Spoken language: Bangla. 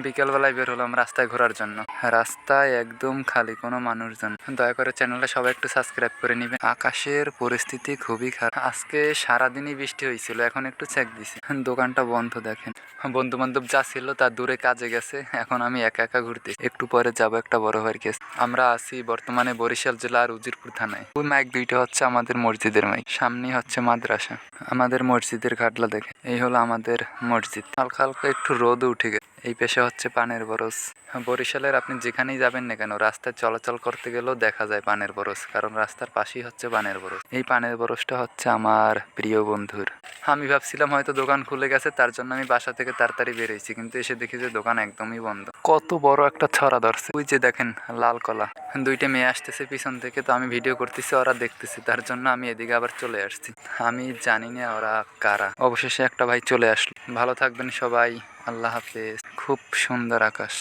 বিকেলবেলায় বের হলাম রাস্তায় ঘোরার জন্য। রাস্তায় একদম খালি কোনো মানুষজন। দয়া করে চ্যানেলটা সবাই একটু সাবস্ক্রাইব করে নিবেন। আকাশের পরিস্থিতি খুবই খারাপ। আজকে সারাদিনই বৃষ্টি হয়েছিল, এখন একটু চেক দিছে। দোকানটা বন্ধ দেখেন। বন্ধু বান্ধব যা ছিল তার দূরে কাজে গেছে, এখন আমি একা একা ঘুরতে। একটু পরে যাব একটা বড় ভাইয়ের কেস আমরা আছি বর্তমানে বরিশাল জেলার উজিরপুর থানায়। ওই মাইক দুইটা হচ্ছে আমাদের মসজিদের মাইক সামনে হচ্ছে মাদ্রাসা। আমাদের মসজিদের ঘাটলা দেখে এই হলো আমাদের মসজিদ। হালকা হালকা একটু রোদ উঠে গেছে। এই পেশে হচ্ছে পানের বরস। বরিশালের আপনি যেখানেই যাবেন না কেন, রাস্তায় চলাচল করতে গেলেও দেখা যায় পানের বরস, কারণ রাস্তার পাশেই হচ্ছে পানের বরস। এই পানের বরসটা হচ্ছে আমার প্রিয় বন্ধুর। আমি ভাবছিলাম হয়তো দোকান খুলে গেছে, তার জন্য আমি বাসা থেকে তাড়াতাড়ি বেরিয়েছি কিন্তু এসে দেখি যে দোকান একদমই বন্ধ। কত বড় একটা ছড়া ধরছে। ওই যে দেখেন, লাল কলা। দুইটা মেয়ে আসতেছে পিছন থেকে, তো আমি ভিডিও করতেছি, ওরা দেখতেছি, তার জন্য আমি এদিকে আবার চলে আসছি। আমি জানি না ওরা কারা। অবশেষে একটা ভাই চলে আসলো। ভালো থাকবেন সবাই, আল্লাহ হাফেজ। খুব সুন্দর আকাশ।